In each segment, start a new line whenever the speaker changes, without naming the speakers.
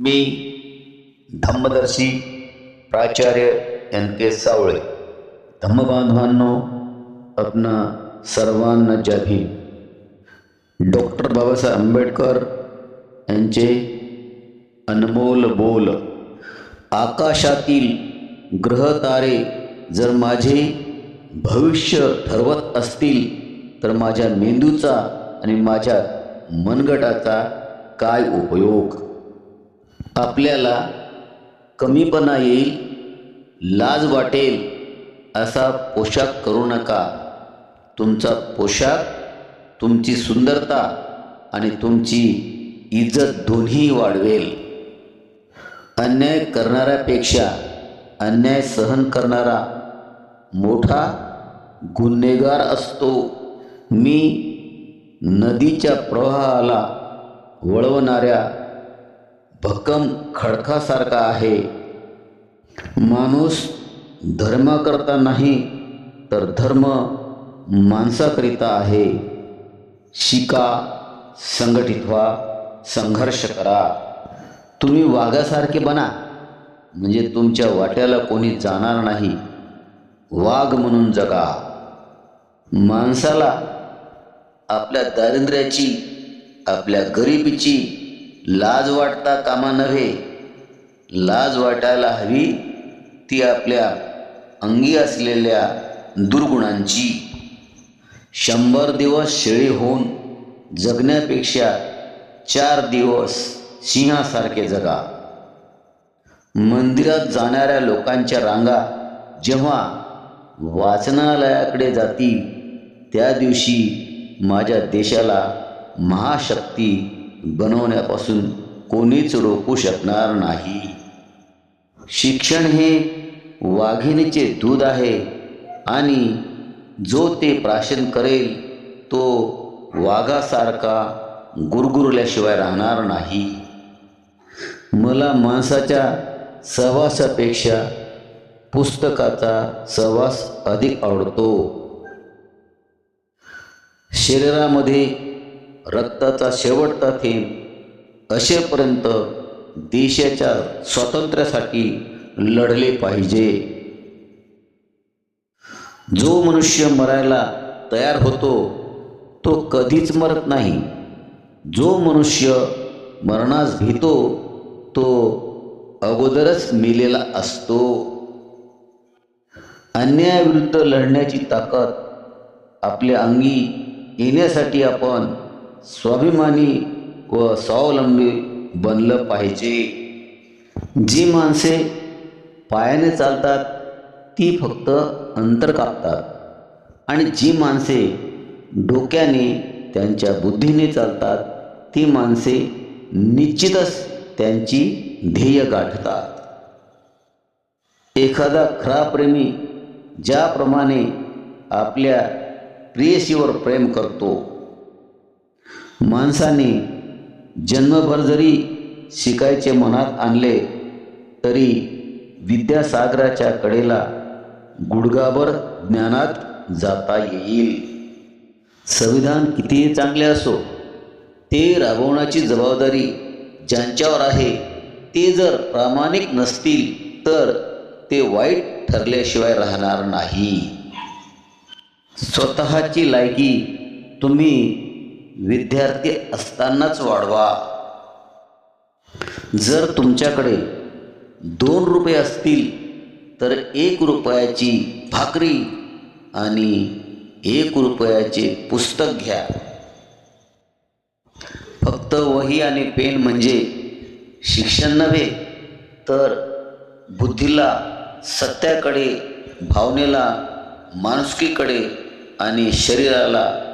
मी धम्मदर्शी प्राचार्य एन के सावळे. धम्मबांधवांनो आपणा सर्वांना जय भीम. डॉक्टर बाबासाहेब आंबेडकर यांचे अनमोल बोल. आकाशातील ग्रहतारे जर माझे भविष्य ठरवत असतील तर माझ्या मेंदूचा आणि माझ्या मनगटाचा काय उपयोग? आपल्याला कमीपणा येईल लाज वाटेल असा पोशाख करू नका. तुमचा पोशाख तुमची सुंदरता आणि तुमची इज्जत दोन्ही वाढवेल. अन्याय करणाऱ्यापेक्षा अन्याय सहन करणारा मोठा गुन्हेगार असतो. मी नदीच्या प्रवाहाला वळवणाऱ्या भक्कम खडकासारखा आहे. माणूस धर्माकरता नाही तर धर्म माणसाकरिता आहे. शिका संघटित व्हा संघर्ष करा. तुम्ही वाघासारखे बना म्हणजे तुमच्या वाट्याला कोणी जाणार नाही. वाघ म्हणून जगा. माणसाला आपल्या दारिद्र्याची आपल्या गरिबीची लाज वाटता कामा नव्हे. लाज वाटायला हवी ती आपल्या अंगी असलेल्या दुर्गुणांची. शंभर दिवस शेळी होऊन जगण्यापेक्षा चार दिवस सिंहासारखे जगा. मंदिरात जाणाऱ्या लोकांच्या रांगा जेव्हा वाचनालयाकडे जातील त्या दिवशी माझ्या देशाला महाशक्ती बनवण्यापासून कोणीच रोखू शकणार नाही. शिक्षण हे वाघिणीचे दूध आहे आणि जो ते प्राशन करेल तो वाघासारखा गुरगुरल्याशिवाय राहणार नाही. मला माणसाच्या सहवासापेक्षा पुस्तकाचा सहवास अधिक आवडतो. शरीरामध्ये रक्ताचा शेवटचा थेंब असेपर्यंत देशाच्या स्वातंत्र्यासाठी लढले पाहिजे. जो मनुष्य मरायला तयार होतो तो कधीच मरत नाही. जो मनुष्य मरणास भीतो तो अगोदरच मेलेला असतो. अन्यायाविरुद्ध लढण्याची ताकद आपल्या अंगी येण्यासाठी आपण स्वाभिमानी व स्वावलंबी बनलं पाहिजे. जी माणसे पायाने चालतात ती फक्त अंतर कापतात. आणि जी माणसे डोक्याने त्यांच्या बुद्धीने चालतात ती माणसे निश्चितच त्यांची ध्येय गाठतात. एखादा खरा प्रेमी ज्याप्रमाणे आपल्या प्रेयसीवर प्रेम करतो माणसाने जन्मभर जरी शिकायचे मनात आणले तरी विद्यासागराच्या कडेला गुडगाभर ज्ञानात जाता येईल. संविधान कितीही चांगले असो ते राबवण्याची जबाबदारी ज्यांच्यावर आहे ते जर प्रामाणिक नसतील तर ते वाईट ठरल्याशिवाय राहणार नाही. स्वतःची लायकी तुम्ही विद्यार्थी असतानाच वाढवा. जर तुमच्याकडे दोन रुपये असतील तर एक रुपयाची भाकरी आणि एक रुपयाचे पुस्तक घ्या. फक्त वही आणि पेन म्हणजे शिक्षण नव्हे तर बुद्धीला सत्याकडे भावनेला माणुसकीकडे आणि शरीराला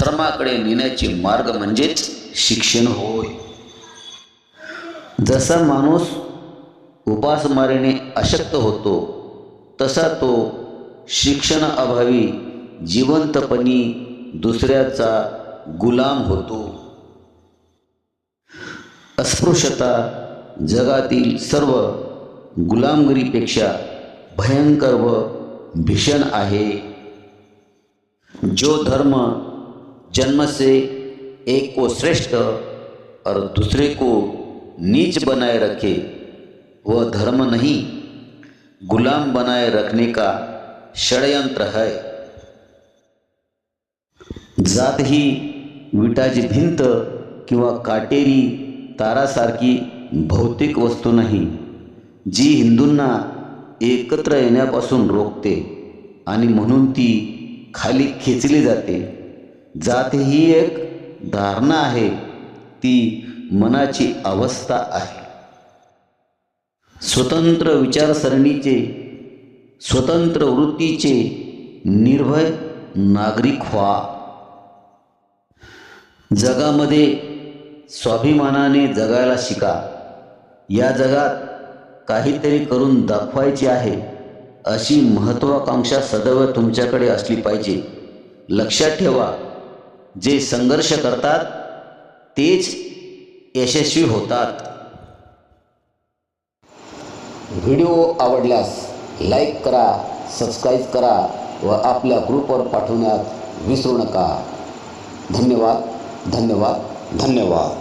धर्माकडे नेण्याचे मार्ग म्हणजेच शिक्षण होय. जसा माणूस उपासमारीने अशक्त होतो तसा तो शिक्षणाअभावी जिवंतपणी दुसऱ्याचा गुलाम होतो. अस्पृश्यता जगातील सर्व गुलामगिरीपेक्षा भयंकर व भीषण आहे. जो धर्म जन्म से एक को श्रेष्ठ और दूसरे को नीच बनाए रखे वह धर्म नहीं गुलाम बनाए रखने का षडयंत्र है। जात ही विटाची भिंत किंवा काटेरी तारासारखी भौतिक वस्तू नाही जी हिंदूंना एकत्र येण्यापासून रोखते आणि म्हणून ती खाली खेचली जाते। जात ही एक धारणा आहे. ती मनाची अवस्था आहे. स्वतंत्र विचारसरणीचे स्वतंत्र वृत्तीचे निर्भय नागरिक व्हा. जगामध्ये स्वाभिमानाने जगायला शिका. या जगात काहीतरी करून दाखवायचे आहे अशी महत्त्वाकांक्षा सदैव तुमच्याकडे असली पाहिजे. लक्षात ठेवा जे संघर्ष करतात तेच यशस्वी होतात. व्हिडिओ आवडल्यास लाईक करा सबस्क्राईब करा व आपल्या ग्रुपवर पाठवण्यात विसरू नका. धन्यवाद धन्यवाद धन्यवाद.